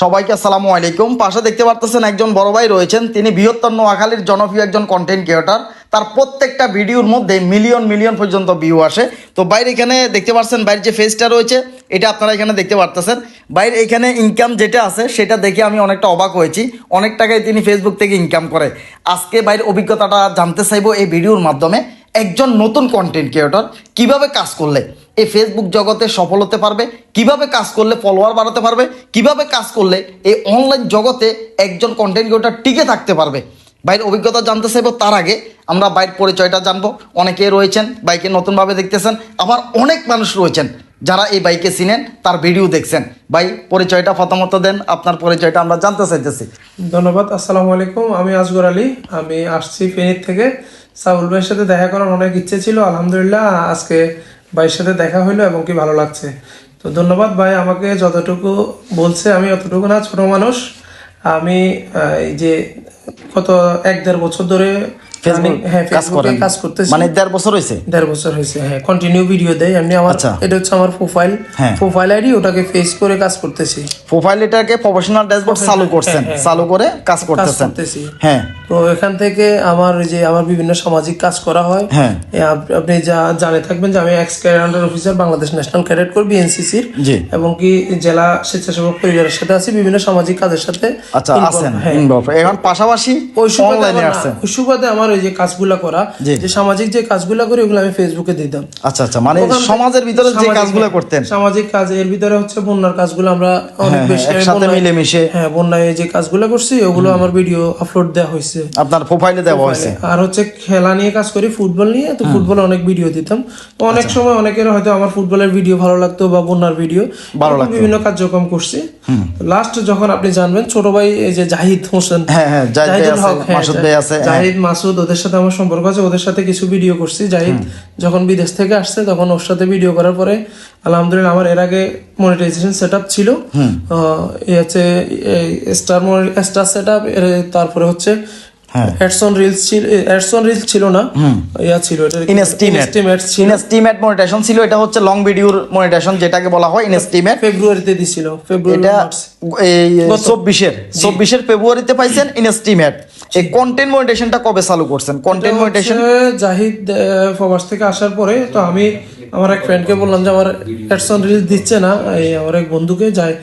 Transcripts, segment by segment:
সবাইকে আসসালামু আলাইকুম। পাশে দেখতে পারতেছেন একজন বড় ভাই রয়েছেন। তিনি বৃহত্তর নোয়াখালীর জনপ্রিয় একজন কন্টেন্ট ক্রিয়েটর তার প্রত্যেকটা ভিডিওর মধ্যে মিলিয়ন মিলিয়ন পর্যন্ত ভিউ আসে। তো বাইরে এখানে দেখতে পাচ্ছেন বাইরের যে ফেসটা রয়েছে, এটা আপনারা এখানে দেখতে পারতেছেন। বাইরে এখানে ইনকাম যেটা আছে, সেটা দেখে আমি অনেকটা অবাক হয়েছি। অনেক টাকায় তিনি ফেসবুক থেকে ইনকাম করে। আজকে বাইরের অভিজ্ঞতাটা জানতে চাইব এই ভিডিওর মাধ্যমে। একজন নতুন কন্টেন্ট ক্রিয়েটর কীভাবে কাজ করলে এই ফেসবুক জগতে সফল হতে পারবে? কীভাবে কাজ করলে ফলোয়ার বাড়াতে পারবে? কীভাবে কাজ করলে এই অনলাইন জগতে একজন কন্টেন্ট ক্রিয়েটর টিকে থাকতে পারবে? বাইরের অভিজ্ঞতা জানতে চাইব, তার আগে আমরা বাইরের পরিচয়টা জানব। অনেকে রয়েছেন, বাইকে নতুনভাবে দেখতেছেন, আবার অনেক মানুষ রয়েছেন যারা এই বাইকে চিনেন, তার ভিডিও দেখছেন। ভাই, পরিচয়টা প্রথমত দেন, আপনার পরিচয়টা আমরা জানতে চাইতেছি। ধন্যবাদ, আসসালামু আলাইকুম, আমি আসগর আলী, আমি আসছি ফেনীর থেকে। সাউল ভাইয়ের সাথে দেখা করার অনেক ইচ্ছে ছিল, আলহামদুলিল্লাহ আজকে ভাইয়ের সাথে দেখা হইল এবং কি ভালো লাগছে। তো ধন্যবাদ ভাই, আমাকে যতটুকু বলছে আমি অতটুকু না, ছোট মানুষ। আমি এই যে কত এক দেড় বছর ধরে কাজ ফেসবুকে করেন। কাজ করতেছি। মানে দেড় বছর হয়েছে? দেড় বছর হয়েছে হ্যাঁ কন্টিনিউ ভিডিও দেয়। এমনি আমার। এটা হচ্ছে আমার প্রোফাইল। প্রোফাইল আইডি ওটাকে ফেস করে কাজ করতেছি। প্রোফাইল এটাকে প্রফেশনাল ড্যাশবোর্ড চালু করছেন। চালু করে কাজ কাজ করতেছেন। হ্যাঁ। তো এখান থেকে আমার যে আমার বিভিন্ন সামাজিক কাজ করা হয়। হ্যাঁ। আপনি যা জানে থাকবেন যে আমি ex officer Bangladesh national cadet করবি এনসিসির জি। এবং কি জেলা স্বেচ্ছাসেবক পরিবারের সাথে আছি বিভিন্ন সামাজিক কাজের সাথে আচ্ছা আছেন হ্যাঁ। এখন পাশাপাশি ওই সুবাদে অনলাইনে আসছেন। ওই সুবাদে আমার ওই যে কাজগুলা করা যে সামাজিক যে কাজগুলা করি ওগুলো আমি ফেসবুকে দিতাম। আচ্ছা আচ্ছা মানে সমাজের ভিতরে যে কাজগুলো করতেন। সামাজিক কাজ এর ভিতরে হচ্ছে বন্যার কাজগুলো আমরা অনেক হ্যাঁ, বেশি একসাথে বন্যায়- মিলেমিশে। হ্যাঁ বন্যায় যে কাজগুলো করছি ওগুলো আমার ভিডিও আপলোড দেওয়া হয়েছে। আপনার প্রোফাইলে দেওয়া হয়েছে। আর হচ্ছে খেলা নিয়ে কাজ করি ফুটবল নিয়ে তো ফুটবলে অনেক ভিডিও দিতাম। তো অনেক আচ্ছা। সময় অনেকের হয়তো আমার ফুটবলের ভিডিও ভালো লাগতো বা বন্যার ভিডিও ভালো লাগতো। বিভিন্ন কার্যক্রম করছি। লাস্ট যখন আপনি জানবেন ছোট ভাই এই যে জাহিদ হোসেন। হ্যাঁ হ্যাঁ জাহিদুল হক, হ্যাঁ, মাসুদ ভাই আছে হ্যাঁ। জাহিদ মাসুদ ওদের সাথে আমার সম্পর্ক আছে ওদের সাথে কিছু ভিডিও করছি জাহিদ যখন বিদেশ থেকে আসছে তখন ওর সাথে ভিডিও করার পরে আলহামদুলিল্লাহ আমার এর আগে মনিটাইজেশন সেটআপ ছিল এই হচ্ছে স্টার স্টার সেটআপ তারপরে হচ্ছে হ্যাঁ। অ্যাডসন রিলস ছিল অ্যাডসন রিলস ছিল না। ইয়া ছিল এটা ছিল। হচ্ছে লং ভিডিওর যেটাকে বলা হয় ফেব্রুয়ারিতে দিছিল ফেব্রুয়ারি এটা। এই ফেব্রুয়ারিতে পাইছেন কন্টেন্ট মনিটেশনটা কবে চালু করছেন? কন্টেন্ট মনিটেশন জাহিদ থেকে আসার পরে তো আমি আমার এক ফ্রেন্ডকে বললাম যে আমার অ্যাডসন রিলস দিচ্ছে না। এই আমার এক বন্ধুকে যাই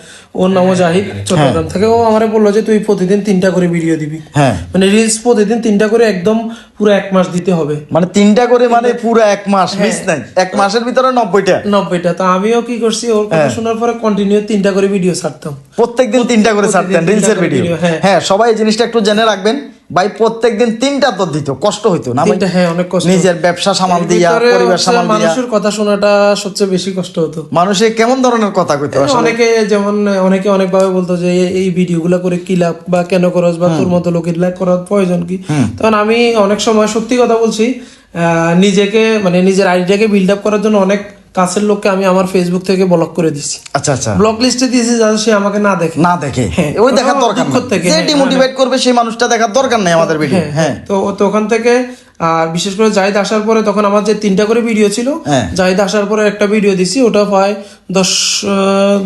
ওর নামও জাহিদ চট্টগ্রাম থেকে। ও আমারে বলল যে তুই প্রতিদিন তিনটা করে ভিডিও দিবি। হ্যাঁ। মানে রিলস প্রতিদিন তিনটা করে একদম পুরো এক মাস দিতে হবে। মানে তিনটা করে মানে পুরো এক মাস মিস নাই। এক মাসের ভিতরে নব্বইটা। নব্বইটা। তো আমিও কি করছি ওর কথা শোনার পরে কন্টিনিউ তিনটা করে ভিডিও ছাড়তাম। প্রত্যেকদিন তিনটা করে ছাড়তেন রিলসের ভিডিও হ্যাঁ। হ্যাঁ সবাই এই জিনিসটা একটু জেনে রাখবেন। ভাই প্রত্যেকদিন তিনটা তো দিত কষ্ট হইতো না? তিনটা হ্যাঁ অনেক কষ্ট। নিজের ব্যবসা সামাল দিয়া পরিবার সামাল দিয়া। মানুষের কথা শোনাটা সবচেয়ে বেশি কষ্ট হতো। মানুষে কেমন ধরনের কথা কইতো অনেকে যেমন অনেকে অনেক ভাবে বলতো যে এই- ভিডিওগুলো করে কি লাভ বা কেন করস বা তোর মতো লোকের লাইক করার প্রয়োজন কি? তখন আমি অনেক সময় সত্যি কথা বলছি আহ, নিজেকে মানে নিজের আইডিয়াকে বিল্ড আপ করার জন্য অনেক কাছের লোককে আমি আমার ফেসবুক থেকে ব্লক করে দিছি আচ্ছা আচ্ছা। ব্লক লিস্টে দিয়েছি যাতে সে আমাকে না দেখে। না দেখে। হ্যাঁ, ওই দেখার দরকার থেকে, যে হ্যাঁ, ডিমোটিভেট করবে সেই মানুষটা দেখার দরকার নেই আমাদের ভিডিও হ্যাঁ তো তো ওখান থেকে আর বিশেষ করে জাহিদ আসার পরে তখন আমার যে তিনটা করে ভিডিও ছিল হ্যাঁ। জাহিদ আসার পরে একটা ভিডিও দিছি ওটা প্রায় দশ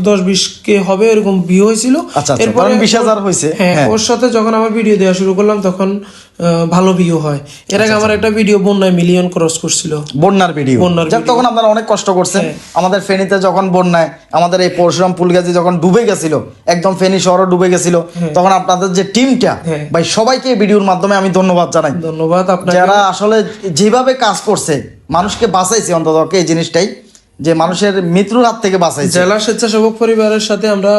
দশ বিশ কে হবে এরকম ভিউ হয়েছিল। আচ্ছা, আচ্ছা, কারণ 20,000 হয়েছে, হ্যাঁ হ্যাঁ। ওর সাথে যখন আমার ভিডিও দেওয়া শুরু করলাম তখন ভালো ভিউ হয়। এর আচ্ছা, আগে আমার একটা ভিডিও বন্যায় মিলিয়ন ক্রস করছিল। বন্যার ভিডিও বন্যার তখন আপনারা অনেক কষ্ট করছেন। আমাদের ফেনীতে যখন বন্যায় আমাদের এই পরশুরাম পুলগাছি যখন ডুবে গেছিল একদম ফেনী শহরও ডুবে গেছিল তখন আপনাদের যে টিমটা হ্যাঁ। ভাই সবাইকে ভিডিওর মাধ্যমে আমি ধন্যবাদ জানাই। ধন্যবাদ আপনাকে। যারা আসলে যেভাবে কাজ করছে মানুষকে বাঁচাইছে অন্তত এই জিনিসটাই। যে মানুষের মৃত্যুর হাত থেকে বাঁচাইছে। জেলা স্বেচ্ছাসেবক পরিবারের সাথে আমরা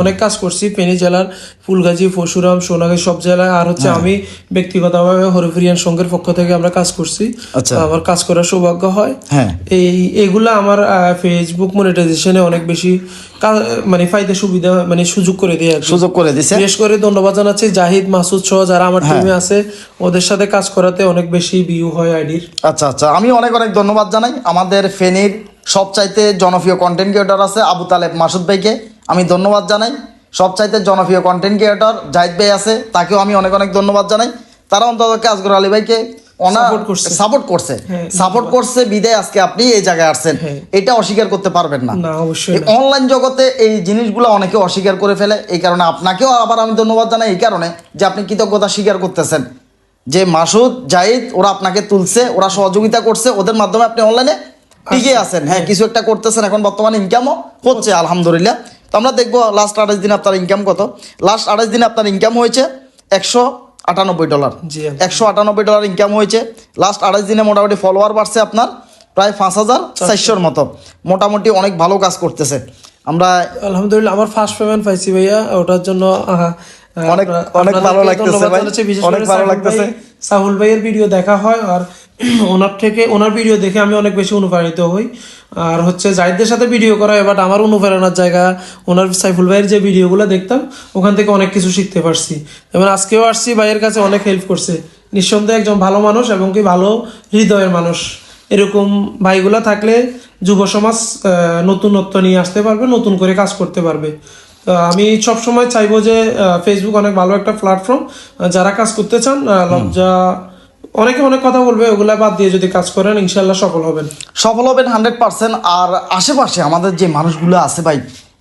অনেক কাজ করছি। ফেনী জেলার ফুলগাজী পরশুরাম সোনাগাজী সব জেলায়। আর হচ্ছে হ্যাঁ। আমি ব্যক্তিগতভাবে হরিফরিয়ান সংঘের পক্ষ থেকে আমরা কাজ করছি। আচ্ছা। আমার কাজ করার সৌভাগ্য হয়। হ্যাঁ। এই এগুলা আমার ফেসবুক মনিটাইজেশনে অনেক বেশি মানে ফাইদে সুবিধা মানে সুযোগ করে দিয়ে সুযোগ করে দিছে। বিশেষ করে ধন্যবাদ জানাচ্ছি জাহিদ মাসুদ সহ যারা আমার হ্যাঁ। টিমে আছে ওদের সাথে কাজ করাতে অনেক বেশি ভিউ হয় আইডির। আচ্ছা আচ্ছা। আমি অনেক অনেক ধন্যবাদ জানাই। আমাদের ফেনীর সবচাইতে জনপ্রিয় কন্টেন্ট ক্রিয়েটর আছে আবু তালেব মাসুদ ভাইকে আমি ধন্যবাদ জানাই। সবচাইতে জনপ্রিয় কন্টেন্ট ক্রিয়েটর জাহিদ ভাই আছে তাকেও আমি অনেক অনেক ধন্যবাদ জানাই। তারা অন্তত কাজগর আলী ভাইকে সাপোর্ট করছে। হ্যাঁ, সাপোর্ট করছে বিদায় আজকে আপনি এই জায়গায় আসছেন। হ্যাঁ। এটা অস্বীকার করতে পারবেন না। না অবশ্যই না। অনলাইন জগতে এই জিনিসগুলো অনেকে অস্বীকার করে ফেলে। এই কারণে আপনাকেও আবার আমি ধন্যবাদ জানাই। এই কারণে যে আপনি কৃতজ্ঞতা স্বীকার করতেছেন। যে মাসুদ জাহিদ ওরা আপনাকে তুলছে ওরা সহযোগিতা করছে। ওদের মাধ্যমে আপনি অনলাইনে টিকে আছেন। হ্যাঁ কিছু একটা করতেছেন এখন বর্তমানে ইনকামও হচ্ছে আলহামদুলিল্লাহ। তো আমরা দেখব লাস্ট আঠাশ দিনে আপনার ইনকাম কত। লাস্ট আঠাশ দিনে আপনার ইনকাম হয়েছে একশো আটানব্বই ডলার একশো আটানব্বই ডলার ইনকাম হয়েছে। লাস্ট আঠাশ দিনে মোটামুটি ফলোয়ার বাড়ছে আপনার প্রায় পাঁচ হাজার চারশোর মতো। মোটামুটি অনেক ভালো কাজ করতেছে। আমরা আলহামদুলিল্লাহ আমার ফার্স্ট পেমেন্ট পাইছি ভাইয়া ওটার জন্য অনেক- অনেক ভালো লাগতেছে ভাই। অনেক ভালো লাগতেছে। সাহুল ভাইয়ের ভিডিও দেখা হয় আর ওনার থেকে ওনার ভিডিও দেখে আমি অনেক বেশি অনুপ্রাণিত হই। আর হচ্ছে জাহিদদের সাথে ভিডিও করা হয় বাট আমার অনুপ্রেরণার জায়গা ওনার সাইফুল ভাইয়ের যে ভিডিওগুলো দেখতাম ওখান থেকে অনেক কিছু শিখতে পারছি। যেমন আজকেও আসছি ভাইয়ের কাছে অনেক হেল্প করছে। নিঃসন্দেহে একজন ভালো মানুষ এবং কি ভালো হৃদয়ের মানুষ। এরকম ভাইগুলা থাকলে যুব সমাজ আহ, নতুনত্ব নিয়ে আসতে পারবে নতুন করে কাজ করতে পারবে। আমি সব সময় চাইব যে ফেসবুক অনেক ভালো একটা প্ল্যাটফর্ম যারা কাজ করতে চান লজ্জা অনেকে অনেক কথা বলবে ওগুলা বাদ দিয়ে যদি কাজ করেন ইনশাল্লাহ সফল হবেন। সফল হবেন হান্ড্রেড পার্সেন্ট। আর আশেপাশে আমাদের যে মানুষগুলো আছে ভাই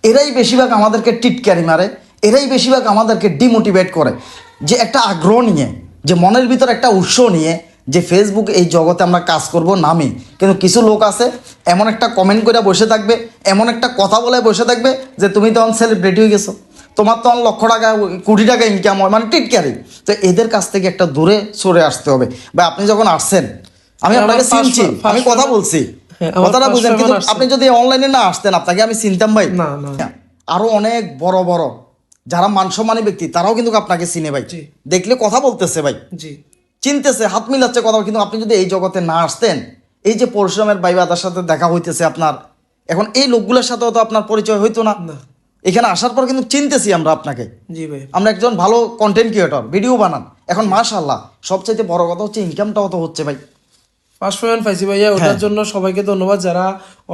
এরাই বেশিরভাগ আমাদেরকে টিটকারি মারে এরাই বেশিরভাগ আমাদেরকে ডিমোটিভেট করে। যে একটা আগ্রহ নিয়ে যে মনের ভিতর একটা উৎস নিয়ে যে ফেসবুক এই জগতে আমরা কাজ করব নামি। কিন্তু কিছু লোক আছে এমন একটা কমেন্ট করে বসে থাকবে এমন একটা কথা বলে বসে থাকবে যে তুমি তখন সেলিব্রিটি হয়ে গেছো। তোমার তখন লক্ষ টাকা কোটি টাকা ইনকাম হয় মানে টিটকারি তো এদের কাছ থেকে একটা দূরে সরে আসতে হবে। বা আপনি যখন আসছেন আমি আপনাকে first- চিনছি আমি কথা বলছি। হ্যাঁ, কথাটা বুঝেন কিন্তু আপনি যদি অনলাইনে না আসতেন আপনাকে আমি চিনতাম ভাই। না আরও অনেক বড় বড়। যারা মানসম্মানী ব্যক্তি তারাও কিন্তু আপনাকে চিনে ভাই। দেখলে কথা বলতেছে ভাই। জি। চিনতেছে হাত মিলাচ্ছে কথা কিন্তু আপনি যদি এই জগতে না আসতেন এই যে পরশুরামের ভাই বাদার সাথে দেখা হইতেছে আপনার এখন এই লোকগুলোর সাথেও তো আপনার পরিচয় হইতো না। এখানে আসার পর কিন্তু চিনতেছি আমরা আপনাকে। জি ভাই। আমরা একজন ভালো কন্টেন্ট ক্রিয়েটর ভিডিও বানান। এখন মাশাল্লাহ সবচাইতে বড় কথা হচ্ছে ইনকামটাও তো হচ্ছে ভাই। পাইছি ভাইয়া ওটার জন্য সবাইকে ধন্যবাদ যারা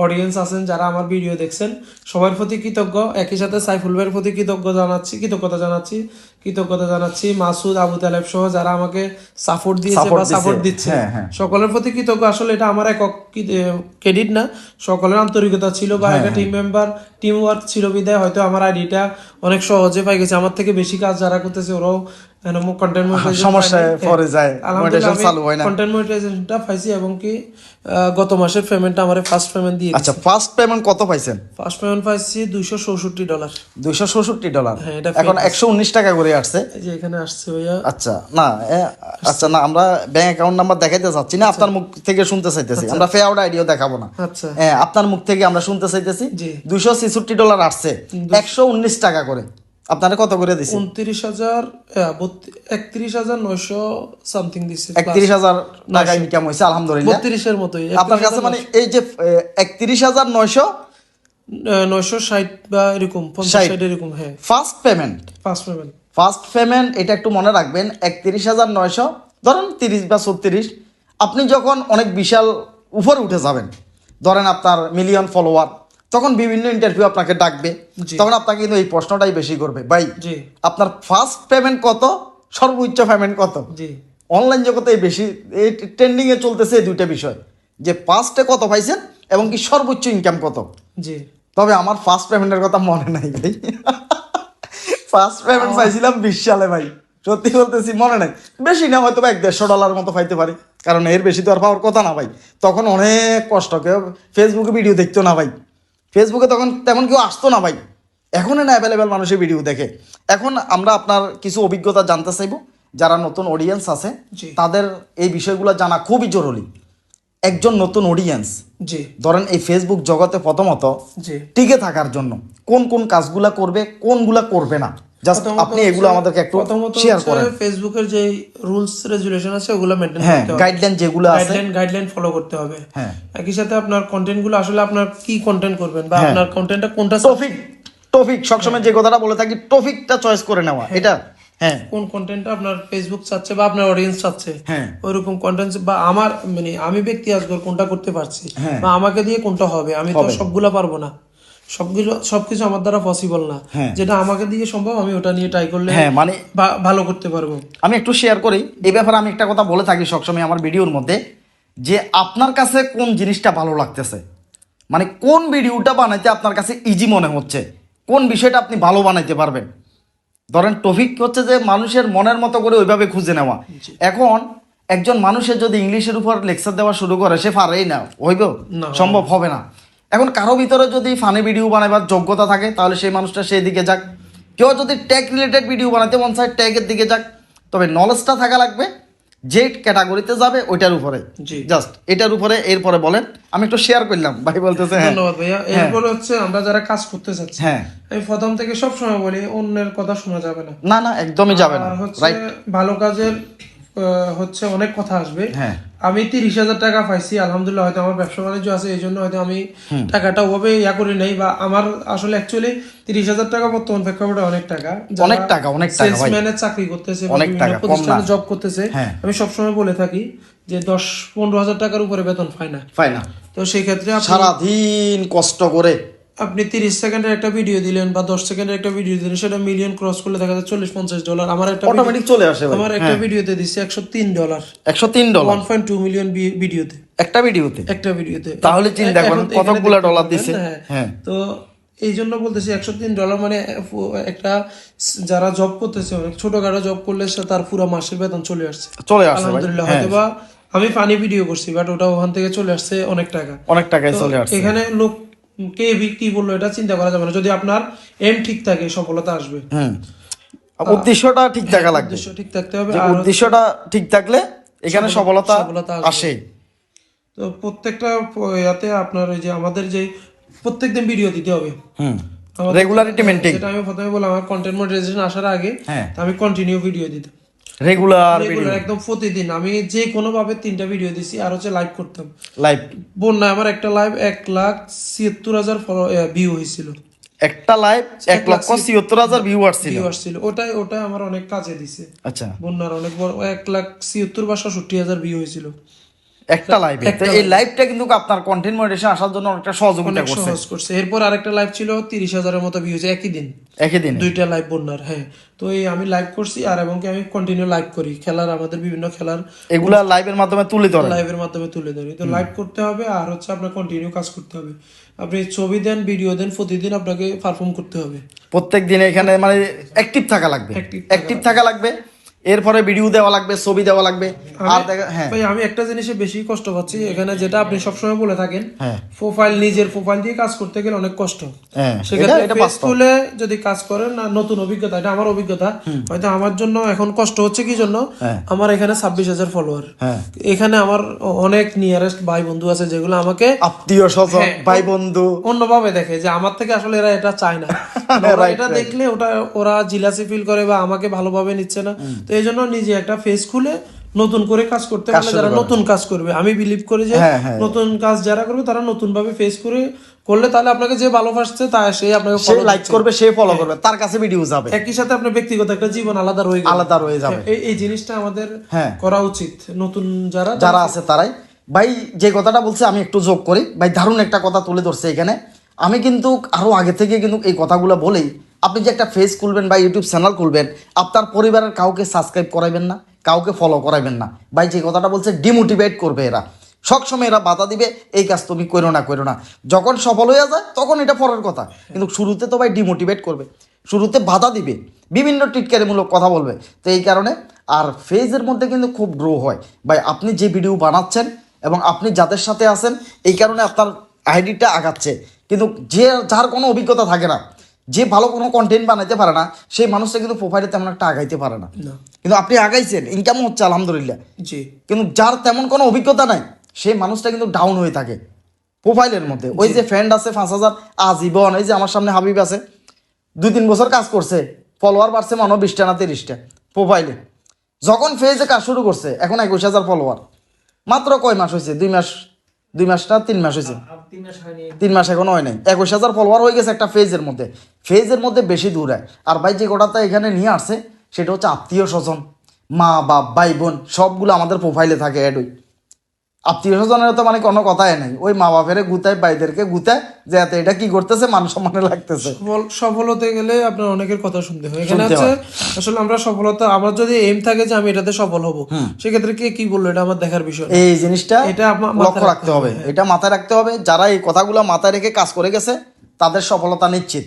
অডিয়েন্স আছেন যারা আমার ভিডিও দেখছেন। সবার প্রতি কৃতজ্ঞ। একই সাথে সাইফুল ভাইয়ের প্রতি কৃতজ্ঞ জানাচ্ছি কৃতজ্ঞতা জানাচ্ছি কৃতজ্ঞতা জানাচ্ছি। মাসুদ আবু তালেব সহ যারা আমাকে সাপোর্ট দিয়েছে বা সাপোর্ট দিচ্ছে। হ্যাঁ, হ্যাঁ। সকলের প্রতি কৃতজ্ঞ। আসলে এটা আমার একক ক্রেডিট না। সকলের আন্তরিকতা ছিল বা হ্যাঁ, একটা টিম মেম্বার টিম ওয়ার্ক ছিল বিদায় হয়তো আমার আইডিটা অনেক সহজে পাই গেছে। আমার থেকে বেশি কাজ যারা করতেছে ওরাও সমস্যায় পড়ে যায়, monetization চালু হয় না। কন্টেন্ট মনিটাইজেশনটা পাইছি এবং কি গত মাসের পেমেন্টটা আমার ফার্স্ট পেমেন্ট দিয়ে আচ্ছা ফার্স্ট পেমেন্ট কত পাইছেন? ফার্স্ট পেমেন্ট পাইছি দুইশো চৌষট্টি ডলার দুইশো ষষট্টি ডলার হ্যাঁ, এখন একশো উনিশ টাকা করে আসছে। এই যে এখানে আসছে ভাইয়া। আচ্ছা না আচ্ছা না আমরা ব্যাংক অ্যাকাউন্ট নাম্বার দেখাইতে চাচ্ছি না আপনার মুখ থেকে শুনতে চাইতেছি। আমরা ফে আউট আইডিও দেখাবো না। আচ্ছা। হ্যাঁ আপনার মুখ থেকে আমরা শুনতে চাইতেছি। জি। দুইশো ছেষট্টি ডলার আসছে। একশো উনিশ টাকা করে। আপনারা কত করে দিছি? উনত্রিশ হাজার একত্রিশ হাজার নয়শো সামথিং দিচ্ছে একত্রিশ হাজার টাকা ইনকাম হয়েছে আলহামদুলিল্লাহ। বত্রিশের মতোই আপনার কাছে মানে এই যে একত্রিশ হাজার নয়শো নয়শো ষাট বা এরকম পঞ্চাশ। ষাট। এরকম হ্যাঁ। First payment first payment first payment এটা একটু মনে রাখবেন একত্রিশ হাজার নয়শো ধরেন তিরিশ বা ছত্রিশ আপনি যখন অনেক বিশাল উপরে উঠে যাবেন ধরেন আপনার মিলিয়ন ফলোয়ার তখন বিভিন্ন ইন্টারভিউ আপনাকে ডাকবে। তখন আপনাকে কিন্তু এই প্রশ্নটাই বেশি করবে। ভাই আপনার ফার্স্ট পেমেন্ট কত? সর্বোচ্চ পেমেন্ট কত? অনলাইন জগতে বেশি এই ট্রেন্ডিংয়ে চলতেছে এই দুইটা বিষয়। যে ফার্স্টে কত পাইছেন এবং কি সর্বোচ্চ ইনকাম কত? জি। তবে আমার ফার্স্ট পেমেন্টের কথা মনে নাই ভাই। ফার্স্ট পেমেন্ট পাইছিলাম বিশ সালে ভাই। সত্যি বলতেছি মনে নাই। বেশি না হয়তো এক দেড়শো ডলার মতো পাইতে পারি। কারণ এর বেশি তো আর পাওয়ার কথা না ভাই। তখন অনেক কষ্ট কেউ ফেসবুকে ভিডিও দেখতো না ভাই। ফেসবুকে তখন তেমন কেউ আসতো না ভাই। এখন না অ্যাভেলেবেল মানুষের ভিডিও দেখে। এখন আমরা আপনার কিছু অভিজ্ঞতা জানতে চাইব। যারা নতুন অডিয়েন্স আছে তাদের এই বিষয়গুলো জানা খুবই জরুরি। একজন নতুন অডিয়েন্স জি। ধরেন এই ফেসবুক জগতে প্রথমত জি। টিকে থাকার জন্য। কোন কোন কাজগুলা করবে কোনগুলা করবে না। জাস্ট আপনি এগুলো আমাদেরকে একটু শেয়ার করেন। ফেসবুকের যে রুলস রেজুলেশন আছে ওগুলো হ্যাঁ করতে হবে। গাইডলাইন যেগুলো আছে। গাইডলাইন গাইডলাইন ফলো করতে হবে। হ্যাঁ। একই সাথে আপনার কন্টেন্টগুলো আসলে আপনার কি কন্টেন্ট করবেন বা হ্যাঁ। আপনার কন্টেন্টটা কোনটা টপিক টপিক সবসময় যে কথাটা বলে থাকি টপিকটা চয়েস করে নেওয়া এটা? হ্যাঁ। কোন কন্টেন্টটা আপনার ফেসবুক চাচ্ছে বা আপনার অডিয়েন্স চাচ্ছে হ্যাঁ। ওইরকম কন্টেন্ট বা আমার মানে আমি ব্যক্তি আসব কোনটা করতে পারছি হ্যাঁ। বা আমাকে দিয়ে কোনটা হবে আমি তো। সবগুলা পারব না। সবগুলো সবকিছু আমার দ্বারা পসিবল না। হ্যাঁ। যেটা আমাকে দিয়ে সম্ভব আমি ওটা নিয়ে ট্রাই করলে হ্যাঁ মানে ভালো করতে পারব। আমি একটু শেয়ার করি। এই ব্যাপারে আমি একটা কথা বলে থাকি সবসময় আমার ভিডিওর মধ্যে যে আপনার কাছে কোন জিনিসটা ভালো লাগতেছে? মানে কোন ভিডিওটা বানাইতে আপনার কাছে ইজি মনে হচ্ছে? কোন বিষয়টা আপনি ভালো বানাইতে পারবেন? ধরেন টপিক হচ্ছে যে মানুষের মনের মতো করে ওইভাবে খুঁজে নেওয়া। এখন একজন মানুষের যদি ইংলিশের উপর লেকচার দেওয়া শুরু করে সে পারেই না। হইব? সম্ভব হবে না। এখন কারও ভিতরে যদি ফানি ভিডিও বানাবার যোগ্যতা থাকে তাহলে সেই মানুষটা সেই দিকে যাক। কেউ যদি ট্যাগ রিলেটেড ভিডিও বানাতে মন চায় ট্যাগের দিকে যাক। তবে নলেজটা থাকা লাগবে যে ক্যাটাগরিতে যাবে ওইটার উপরে। জাস্ট এটার উপরে এরপরে বলেন। আমি একটু শেয়ার করলাম ভাই বলতেছে হ্যাঁ। ধন্যবাদ ভাইয়া। এরপরে হচ্ছে আমরা যারা কাজ করতে চাচ্ছি হ্যাঁ। আমি প্রথম থেকে সব সময় বলি অন্যের কথা শোনা যাবে না। না না একদমই যাবে না হচ্ছে রাইট ভালো কাজের হচ্ছে অনেক কথা আসবে। হ্যাঁ। আমি তিরিশ হাজার টাকা পাইছি আলহামদুলিল্লাহ হয়তো আমার ব্যবসা বাণিজ্য আছে এই জন্য হয়তো আমি টাকাটা ওভাবে ইয়া করি নাই বা আমার আসলে অ্যাকচুয়ালি তিরিশ হাজার টাকা বর্তমান প্রেক্ষাপটে অনেক টাকা। অনেক টাকা, অনেক সেলসম্যানের চাকরি করতেছে অনেক টাকা, প্রতিষ্ঠানে জব করতেছে হ্যাঁ। আমি সবসময় বলে থাকি যে দশ পনেরো হাজার টাকার উপরে বেতন পায় না। না। তো সেই ক্ষেত্রে সারাদিন কষ্ট করে আপনি তিরিশ সেকেন্ডের একটা ভিডিও দিলেন বা দশ সেকেন্ডের একটা ভিডিও দিলেন সেটা মিলিয়ন ক্রস করলে দেখা যায় চল্লিশ পঞ্চাশ ডলার আমার একটা অটোমেটিক চলে আসে আমার একটা ভিডিওতে দিচ্ছে একশো তিন ডলার একশো তিন dollar one point two million ভিডিওতে একটা ভিডিওতে একটা ভিডিওতে তাহলে চিন্তা করেন দেখতে ডলার দিছে? হ্যাঁ। হ্যাঁ। তো এই জন্য বলতেছি একশো তিন ডলার মানে একটা যারা জব করতেছে অনেক ছোটখাটো জব করলে সে তার পুরো মাসের বেতন চলে আসছে। চলে আসে ভাই। আলহামদুলিল্লাহ হ্যাঁ। হয়তো বা আমি ফানি ভিডিও করছি বাট ওটা ওখান থেকে চলে আসছে অনেক টাকা। অনেক টাকায় চলে আসছে। এখানে লোক কে কি বলল এটা চিন্তা করা যাবে না। যদি আপনার এম ঠিক থাকে সফলতা আসবে। হুম। উদ্দেশ্যটা ঠিক থাকা লাগবে। উদ্দেশ্য ঠিক থাকতে হবে আর উদ্দেশ্যটা ঠিক থাকলে এখানে সফলতা আসে। তো প্রত্যেকটা ইয়াতে আপনার ওই যে আমাদের যে প্রত্যেকদিন ভিডিও দিতে হবে। হুম। রেগুলারিটি মেনটেন যেটা আমি প্রথমে বললাম আমার কন্টেন্ট মনিটাইজেশন আসার আগে হ্যাঁ। আমি কন্টিনিউ ভিডিও দিতাম। রেগুলার একদম প্রতিদিন। আমি যে কোনো ভাবে তিনটা ভিডিও দিছি আর হচ্ছে লাইভ করতাম। লাইভ বন্যায় আমার একটা লাইভ এক লাখ ছিয়াত্তর হাজার ভিউ হয়েছিল। একটা লাইভ এক লক্ষ ছিয়াত্তর হাজার ভিউ আসছিল? ভিউ আসছিল। ওটাই ওটাই আমার অনেক কাজে দিছে। আচ্ছা। বন্যার অনেক বড় এক লাখ ছিয়াত্তর বা সাতষট্টি হাজার ভিউ হয়েছিল। একটা লাইভে এই লাইভটা কিন্তু আপনার কন্টেন্ট মনিটেশন আসার জন্য অনেকটা সহযোগিতা করছে। সহজ করছে। এরপর আরেকটা লাইভ ছিল তিরিশ হাজারের মতো ভিউ হয়েছে একই দিন। একই দিনে। দুইটা লাইভ বন্যার হ্যাঁ। তো এই আমি লাইভ করছি আর এবং কি আমি কন্টিনিউ লাইভ করি। খেলার আমাদের বিভিন্ন খেলার এগুলা লাইভের মাধ্যমে তুলে ধরে লাইভের মাধ্যমে তুলে ধরি। তো লাইভ করতে হবে আর হচ্ছে আপনার কন্টিনিউ কাজ করতে হবে। আপনি ছবি দেন ভিডিও দেন প্রতিদিন আপনাকে পারফর্ম করতে হবে। প্রত্যেক দিন এখানে মানে অ্যাক্টিভ থাকা লাগবে। অ্যাক্টিভ থাকা লাগবে। এরপরে ভিডিও দেওয়া লাগবে ছবি দেওয়া লাগবে। আর দেখা হ্যাঁ। ভাই আমি একটা জিনিসে বেশি কষ্ট পাচ্ছি এখানে যেটা আপনি সবসময় বলে থাকেন হ্যাঁ। প্রোফাইল নিজের প্রোফাইল দিয়ে কাজ করতে গেলে অনেক কষ্ট। হ্যাঁ সেক্ষেত্রে বাস্তব যদি কাজ করেন না নতুন অভিজ্ঞতা এটা আমার অভিজ্ঞতা হয়তো আমার জন্য এখন কষ্ট হচ্ছে কি জন্য? হ্যাঁ। আমার এখানে ছাব্বিশ হাজার ফলোয়ার হ্যাঁ। এখানে আমার অনেক নিয়ারেস্ট ভাই বন্ধু আছে যেগুলো আমাকে আত্মীয় স্বজন হ্যাঁ, ভাই বন্ধু অন্যভাবে দেখে যে আমার থেকে আসলে এরা এটা চায় না। এটা দেখলে ওটা ওরা জিলাসি ফিল করে বা আমাকে ভালোভাবে নিচ্ছে না। এই জন্য নিজে একটা ফেস খুলে নতুন করে কাজ করতে পারলে যারা নতুন কাজ করবে। আমি বিলিভ করি যে হ্যাঁ, হ্যাঁ। নতুন কাজ যারা করবে তারা নতুন ভাবে ফেস করে করলে তাহলে আপনাকে যে ভালোবাসছে তা সে আপনাকে সে লাইক করবে সে ফলো করবে। তার কাছে ভিডিও যাবে। একই সাথে আপনার ব্যক্তিগত একটা জীবন আলাদা রয়ে আলাদা রয়ে যাবে। এই এই জিনিসটা আমাদের হ্যাঁ। করা উচিত। নতুন যারা যারা আছে তারাই। ভাই যে কথাটা বলছে আমি একটু যোগ করি। ভাই দারুণ একটা কথা তুলে ধরছে এখানে। আমি কিন্তু আরও আগে থেকে কিন্তু এই কথাগুলো বলেই আপনি যে একটা ফেস খুলবেন বা ইউটিউব চ্যানেল খুলবেন আপনার পরিবারের কাউকে সাবস্ক্রাইব করাইবেন না, কাউকে ফলো করাইবেন না। ভাই, যে কথাটা বলছে ডিমোটিভেট করবে এরা। সবসময় এরা বাধা দিবে, এই কাজ তুমি করো না করো না। যখন সফল হয়ে যায়, তখন এটা পরের কথা। কিন্তু শুরুতে তো ভাই ডিমোটিভেট করবে। শুরুতে বাধা দিবে। বিভিন্ন টিটকারিমূলক কথা বলবে। তো এই কারণে আর ফেজের মধ্যে কিন্তু খুব গ্রো হয়। ভাই, আপনি যে ভিডিও বানাচ্ছেন এবং আপনি যাদের সাথে আছেন, এই কারণে আপনার আইডিটা আগাচ্ছে। কিন্তু যে, যার কোনো অভিজ্ঞতা থাকে না যে ভালো কোনো কন্টেন্ট বানাইতে পারে না সেই মানুষটা কিন্তু প্রোফাইলে তেমন একটা আগাইতে পারে না। কিন্তু আপনি আগাইছেন ইনকাম হচ্ছে আলহামদুলিল্লাহ। জি। কিন্তু যার তেমন কোনো অভিজ্ঞতা নাই সেই মানুষটা কিন্তু ডাউন হয়ে থাকে প্রোফাইলের মধ্যে। ওই যে ফ্রেন্ড আছে পাঁচ হাজার আজীবন এই যে আমার সামনে হাবিব আছে দুই তিন বছর কাজ করছে ফলোয়ার বাড়ছে মনে হয় বিশটা না তিরিশটা প্রোফাইলে যখন ফেজে কাজ শুরু করছে এখন একুশ হাজার ফলোয়ার মাত্র কয় মাস হয়েছে? দুই মাস দুই মাস না তিন মাস হয়েছে। তিন মাস এখনও হয় নাই। একুশ হাজার ফলোয়ার হয়ে গেছে একটা ফেজের মধ্যে। ফেজের মধ্যে বেশি দূর। হয় আর ভাই যে গোটাটা এখানে নিয়ে আসছে সেটা হচ্ছে আত্মীয় স্বজন মা বাপ ভাই বোন সবগুলো আমাদের প্রোফাইলে থাকে অ্যাড আত্মীয় স্বজনের তো মানে কোনো কথাই নাই। ওই মা বাপের গুতায় ভাইদেরকে গুতায় যে এত এটা কি করতেছে মান সম্মানে লাগতেছে। সফল হতে গেলে আপনার অনেকের কথা শুনতে হয়। এখানে হচ্ছে আসলে আমরা সফলতা আমার যদি এম থাকে যে আমি এটাতে সফল হব সেক্ষেত্রে কে কি বলল এটা আমার দেখার বিষয় এই জিনিসটা এটা লক্ষ্য রাখতে হবে। এটা মাথায় রাখতে হবে। যারা এই কথাগুলো মাথায় রেখে কাজ করে গেছে তাদের সফলতা নিশ্চিত।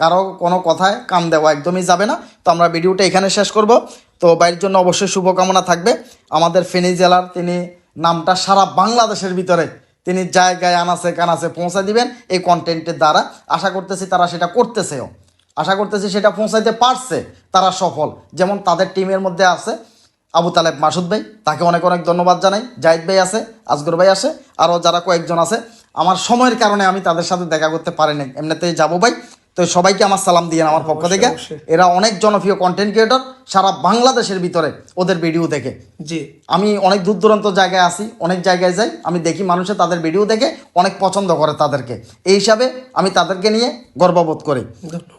কারও কোনো কথায় কাম দেওয়া একদমই যাবে না। তো আমরা ভিডিওটা এখানে শেষ করব। তো বাইরের জন্য অবশ্যই শুভকামনা থাকবে। আমাদের ফেনী জেলার তিনি নামটা সারা বাংলাদেশের ভিতরে তিনি জায়গায় আনাচে কানাচে পৌঁছে দিবেন এই কন্টেন্টের দ্বারা। আশা করতেছি তারা সেটা করতেছেও। আশা করতেছি সেটা পৌঁছাইতে পারছে, তারা সফল। যেমন তাদের টিমের মধ্যে আছে আবু তালেব মাসুদ ভাই, তাকে অনেক অনেক ধন্যবাদ জানাই। জাহিদ ভাই আছে, আজগর ভাই আছে, আরও যারা কয়েকজন আছে। আমার সময়ের কারণে আমি তাদের সাথে দেখা করতে পারিনি। এমনিতেই যাব ভাই। তো সবাইকে আমার সালাম দিয়ে আমার পক্ষ থেকে। এরা অনেক জনপ্রিয় কন্টেন্ট ক্রিয়েটর সারা বাংলাদেশের ভিতরে ওদের ভিডিও দেখে। জি। আমি অনেক দূর দূরান্ত জায়গায় আসি অনেক জায়গায় যাই আমি দেখি মানুষে তাদের ভিডিও দেখে অনেক পছন্দ করে তাদেরকে। এই হিসাবে আমি তাদেরকে নিয়ে গর্ববোধ করি।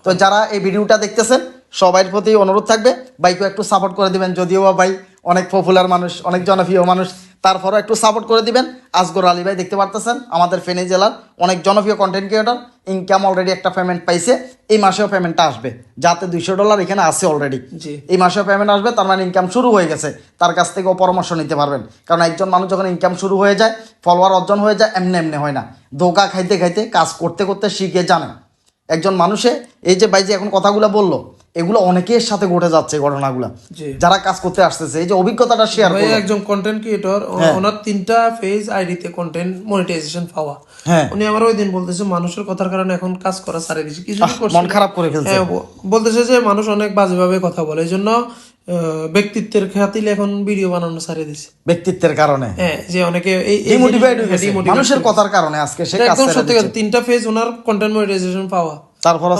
তো যারা এই ভিডিওটা দেখতেছেন সবার প্রতি অনুরোধ থাকবে বাইকেও একটু সাপোর্ট করে দিবেন যদিও বা ভাই অনেক পপুলার মানুষ অনেক জনপ্রিয় মানুষ। তারপরও একটু সাপোর্ট করে দিবেন। আজগর আলী ভাই দেখতে পারতেছেন আমাদের ফেনী জেলার অনেক জনপ্রিয় কন্টেন্ট ক্রিয়েটর ইনকাম অলরেডি একটা পেমেন্ট পাইছে এই মাসেও পেমেন্টটা আসবে। যাতে দুইশো ডলার এখানে আছে অলরেডি এই মাসেও পেমেন্ট আসবে তার মানে ইনকাম শুরু হয়ে গেছে। তার কাছ থেকেও পরামর্শ নিতে পারবেন। কারণ একজন মানুষ যখন ইনকাম শুরু হয়ে যায় ফলোয়ার অর্জন হয়ে যায় এমনি এমনি হয় না। ধোকা খাইতে খাইতে কাজ করতে করতে শিখে জানে একজন মানুষে এই যে ভাই যে এখন কথাগুলো বলল এগুলো অনেকের সাথে ঘটে যাচ্ছে ঘটনাগুলো। যারা কাজ করতে আসতেছে এই যে অভিজ্ঞতাটা শেয়ার করল একজন কন্টেন্ট ক্রিয়েটর ওনার তিনটা ফেজ আইডিতে কন্টেন্ট মনিটাইজেশন পাওয়া। হ্যাঁ। উনি আমার ওই দিন বলতেছে মানুষের কথার কারণে এখন কাজ করা ছাড়ে দিয়েছে কিছু মন খারাপ করে ফেলছে। হ্যাঁ বলতেছে যে মানুষ অনেক বাজেভাবে কথা বলে। এই জন্য ব্যক্তিত্বের খাতিলে এখন ভিডিও বানানো ছাড়ে দিছে। ব্যক্তিত্বের কারণে। হ্যাঁ যে অনেকে এই হয়ে মানুষের কথার কারণে আজকে সে কাজ তিনটা ফেজ ওনার কন্টেন্ট মনিটাইজেশন পাওয়া। তারপরে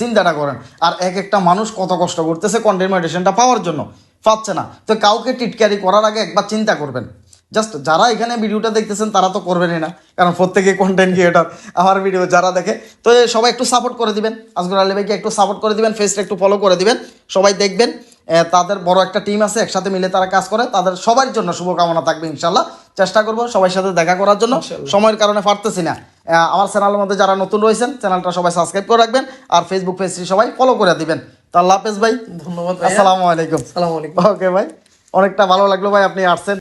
চিন্তাটা করেন। আর এক একটা মানুষ কত কষ্ট করতেছে কন্টেন্ট মেডিটেশনটা পাওয়ার জন্য। পাচ্ছে না। তো কাউকে টিটকারি করার আগে একবার চিন্তা করবেন। জাস্ট যারা এখানে ভিডিওটা দেখতেছেন তারা তো করবেনই না। কারণ প্রত্যেকে কন্টেন্ট ক্রিয়েটর আমার ভিডিও যারা দেখে তো সবাই একটু সাপোর্ট করে দিবেন। আজগর আলী ভাইকে একটু সাপোর্ট করে দিবেন ফেসটা একটু ফলো করে দিবেন। সবাই দেখবেন তাদের বড় একটা টিম আছে একসাথে মিলে তারা কাজ করে। তাদের সবার জন্য শুভকামনা থাকবে ইনশাল্লাহ। চেষ্টা করব সবার সাথে দেখা করার জন্য। সময়ের কারণে পারতেছি না। আমার চ্যানেলের মধ্যে যারা নতুন রয়েছেন চ্যানেলটা সবাই সাবস্ক্রাইব করে রাখবেন আর ফেসবুক পেজটি সবাই ফলো করে দিবেন। তো আল্লাহ হাফেজ ভাই। ধন্যবাদ আসসালামু আলাইকুম। আসসালামু আলাইকুম। ওকে ভাই। অনেকটা ভালো লাগল ভাই আপনি আসছেন।